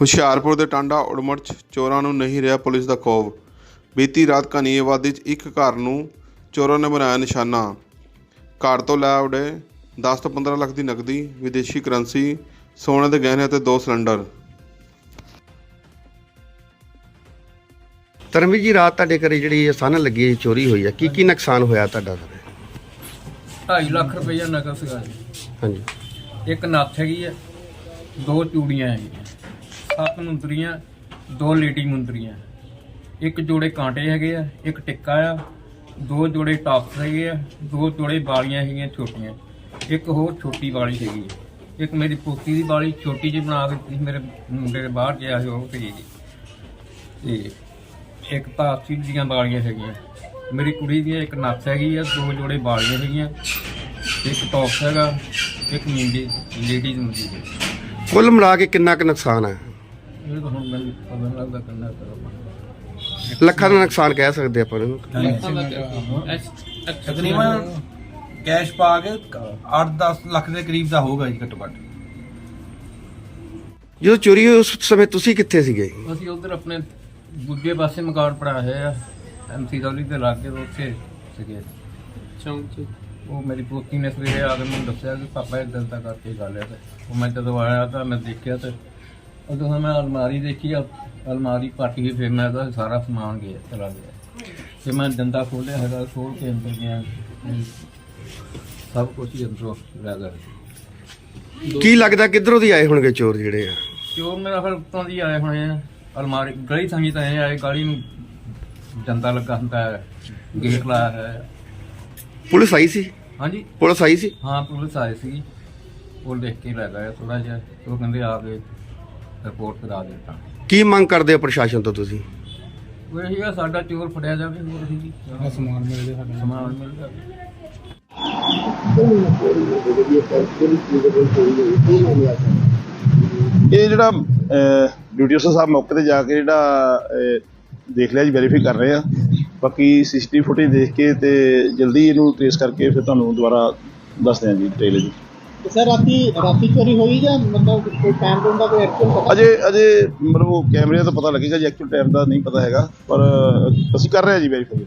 ਹੁਸ਼ਿਆਰਪੁਰ ਦੇ ਟਾਂਡਾ ਉੜਮੜ 'ਚ ਚੋਰਾਂ ਨੂੰ ਨਹੀਂ ਰਿਹਾ ਪੁਲਿਸ ਦਾ ਖੌਫ ਬੀਤੀ ਰਾਤ ਕਨੀਏਵਾਦੀ 'ਚ ਇੱਕ ਘਰ ਨੂੰ ਚੋਰਾਂ ਨੇ ਬਣਾਇਆ ਨਿਸ਼ਾਨਾ। ਘਰ ਤੋਂ ਲੈ ਉੜੇ 10 ਤੋਂ 15 ਲੱਖ ਦੀ ਨਕਦੀ ਵਿਦੇਸ਼ੀ ਕਰੰਸੀ ਸੋਨੇ ਦੇ ਗਹਿਣੇ ਅਤੇ ਦੋ ਸਿਲੰਡਰ। ਧਰਮਵੀਰ ਜੀ ਰਾਤ ਤੁਹਾਡੇ ਘਰੇ ਜਿਹੜੀ ਇਹ ਸਨ ਲੱਗੀ ਹੈ, ਚੋਰੀ ਹੋਈ ਹੈ। ਕੀ ਕੀ ਨੁਕਸਾਨ ਹੋਇਆ ਤੁਹਾਡਾ ਸਰ 2.5 ਲੱਖ ਰੁਪਈਆ ਨਕਦ ਸੀਗਾ ਜੀ। ਹਾਂਜੀ। ਇੱਕ ਨੱਥ ਹੈਗੀ ਆ ਦੋ ਚੂੜੀਆਂ ਹੈਗੀਆਂ। ਸੱਤ ਮੁੰਦਰੀਆਂ ਦੋ ਲੇਡੀ ਮੁੰਦਰੀਆਂ। ਇੱਕ ਜੋੜੇ ਕਾਂਟੇ ਹੈਗੇ ਆ ਇੱਕ ਟਿੱਕਾ ਆ ਦੋ ਜੋੜੇ ਟਾਪਸ ਹੈਗੇ ਆ ਦੋ ਜੋੜੇ ਵਾਲੀਆਂ ਹੈਗੀਆਂ ਛੋਟੀਆਂ। ਇੱਕ ਹੋਰ ਛੋਟੀ ਵਾਲੀ ਹੈਗੀ ਇੱਕ ਮੇਰੀ ਪੋਤੀ ਦੀ ਵਾਲੀ ਛੋਟੀ ਜਿਹੀ ਬਣਾ ਕੇ ਦਿੱਤੀ, ਮੇਰੇ ਮੁੰਡੇ ਦੇ ਬਾਹਰ ਗਿਆ ਸੀ ਉਹ ਤੇ ਤੇ ਇੱਕ ਤਾਂ ਦੀਆਂ ਵਾਲੀਆਂ ਹੈਗੀਆਂ। ਮੇਰੀ ਕੁੜੀ ਦੀਆਂ ਇੱਕ ਨੱਥ ਹੈਗੀ ਆ ਦੋ ਜੋੜੇ ਵਾਲੀਆਂ ਹੈਗੀਆਂ। ਇੱਕ ਟੌਪ ਹੈਗਾ ਇੱਕ ਮਿੰਦੀ ਲੇਡੀਜ਼ ਹੁੰਦੀ ਹੈ ਕੁੱਲ ਮਿਲਾ ਕੇ ਕਿੰਨਾ ਕੁ ਨੁਕਸਾਨ ਹੈ? ਇਹ ਤਾਂ ਹੁਣ ਮੈਨੂੰ ਪਤਾ ਨਹੀਂ ਲੱਗਦਾ ਕਿੰਨਾ ਕਰੋ ਲੱਖਾਂ ਦਾ ਨੁਕਸਾਨ ਕਹਿ ਸਕਦੇ ਆਪਾਂ ਇਹਨੂੰ। ਤਕਰੀਬਨ ਕੈਸ਼ ਪਾ ਕੇ 8-10 ਲੱਖ ਦੇ ਕਰੀਬ ਦਾ ਹੋਊਗਾ ਜੀ ਘੱਟੋ ਘੱਟ। ਜਦੋਂ ਚੋਰੀ ਹੋਈ ਉਸ ਸਮੇਂ ਤੁਸੀਂ ਕਿੱਥੇ ਸੀਗੇ? ਅਸੀਂ ਉਧਰ ਆਪਣੇ ਦੂਜੇ ਪਾਸੇ ਮਕਾਨ ਪੜਾ ਹੈ ਐਮਸੀ ਗੌਲੀ ਦੇ ਲਾਗੇ ਉੱਥੇ ਸੀਗੇ। ਚੌਂਕ। ਉਹ ਮੇਰੀ ਪੋਤੀ ਨੇ ਸਵੇਰੇ ਆ ਕੇ ਮੈਨੂੰ ਦੱਸਿਆ ਕਿ ਪਾਪਾ ਇਦਾਂ ਦਾ ਕਰਕੇ ਗੱਲ ਹੈ ਤੇ ਉਹ ਮੈਂ ਜਦੋਂ ਆਇਆ ਤਾਂ ਮੈਂ ਦੇਖਿਆ ਤੇ ਉਦੋਂ ਮੈਂ ਅਲਮਾਰੀ ਦੇਖੀ ਆ ਅਲਮਾਰੀ ਪੱਟ ਗਈ ਫਿਰ ਮੈਂ ਉਹਦਾ ਸਾਰਾ ਸਮਾਨ ਗਿਆ ਚਲਾ ਗਿਆ। ਤੇ ਮੈਂ ਡੰਡਾ ਖੋਲਿਆ ਹੈਗਾ ਖੋਲ ਕੇ ਅੰਦਰ ਗਿਆ। ਸਭ ਕੁਝ ਹੀ ਅੰਦਰੋਂ ਲੈ ਗਿਆ। ਕੀ ਲੱਗਦਾ ਕਿੱਧਰੋਂ ਦੀ ਆਏ ਹੋਣਗੇ ਚੋਰ ਜਿਹੜੇ ਆ? ਚੋਰ ਮੇਰਾ ਫਿਰ ਉੱਤੋਂ ਦੀ ਆਏ ਹੋਏ ਆ। ਅਲਮਾਰੀ ਗਲੀ ਸੰਗੀ ਤਾਂ ਇਹ ਆਏ ਗਲੀ ਨੂੰ ਜੰਦਾ ਲੱਗਾ ਹੁੰਦਾ ਹੈ ਗੇਟ ਲਾਇਆ ਹੈ। ਪੁਲਿਸ ਆਈ ਸੀ? ਹਾਂਜੀ। ਪੁਲਿਸ ਆਈ ਸੀ? ਹਾਂ ਪੁਲਿਸ ਆਈ ਸੀ। ਉਹ ਦੇਖ ਕੇ ਲੈ ਗਏ ਥੋੜਾ ਜਿਹਾ। ਉਹ ਕਹਿੰਦੇ ਆ ਕੇ ਰਿਪੋਰਟ ਕਰਾ ਦਿੱਤਾ। ਕੀ ਮੰਗ ਕਰਦੇ ਹੋ ਪ੍ਰਸ਼ਾਸਨ ਤੋਂ ਤੁਸੀਂ? ਉਹ ਇਹੀ ਆ ਸਾਡਾ ਚੋਰ ਫੜਿਆ ਜਾਵੇ ਹੋਰ ਅਸੀਂ ਕੀ ਸਮਾਨ ਮਿਲ ਜਾਵੇ ਸਾਡਾ। ਸਮਾਨ ਮਿਲ ਜਾਵੇ ਇਹ ਜਿਹੜਾ ਡਿਊਟੀ ਅਫਸਰ ਸਾਹਿਬ ਮੌਕੇ ਤੇ ਜਾ ਕੇ ਜਿਹੜਾ ਅਹ, ਦੇਖ ਲਿਆ ਜੀ ਵੈਰੀਫਾਈ ਕਰ ਰਹੇ ਆ। ਬਾਕੀ ਸੀਸੀਟੀਵੀ ਫੁਟੇਜ ਦੇਖ ਕੇ ਤੇ ਜਲਦੀ ਇਹਨੂੰ ਟ੍ਰੇਸ ਕਰਕੇ ਫਿਰ ਤੁਹਾਨੂੰ ਦੁਬਾਰਾ ਦੱਸਦੇ ਹਾਂ ਜੀ ਡਿਟੇਲ ਜੀ ਸਰ, ਰਾਤੀ ਰਾਤੀ ਚੋਰੀ ਹੋਈ ਜਾਂ ਮਤਲਬ ਕੋਈ ਟਾਈਮ ਦਾ ਕੋਈ ਐਕਚੁਅਲ ਪਤਾ? ਅਜੇ ਅਜੇ ਮਤਲਬ ਉਹ ਕੈਮਰੇ ਤੋਂ ਪਤਾ ਲੱਗੇਗਾ ਜੀ ਐਕਚੁਅਲ ਟਾਈਮ ਦਾ ਨਹੀਂ ਪਤਾ ਹੈਗਾ, ਪਰ ਅਸੀਂ ਕਰ ਰਹੇ ਹਾਂ ਜੀ ਵੈਰੀਫਾਈ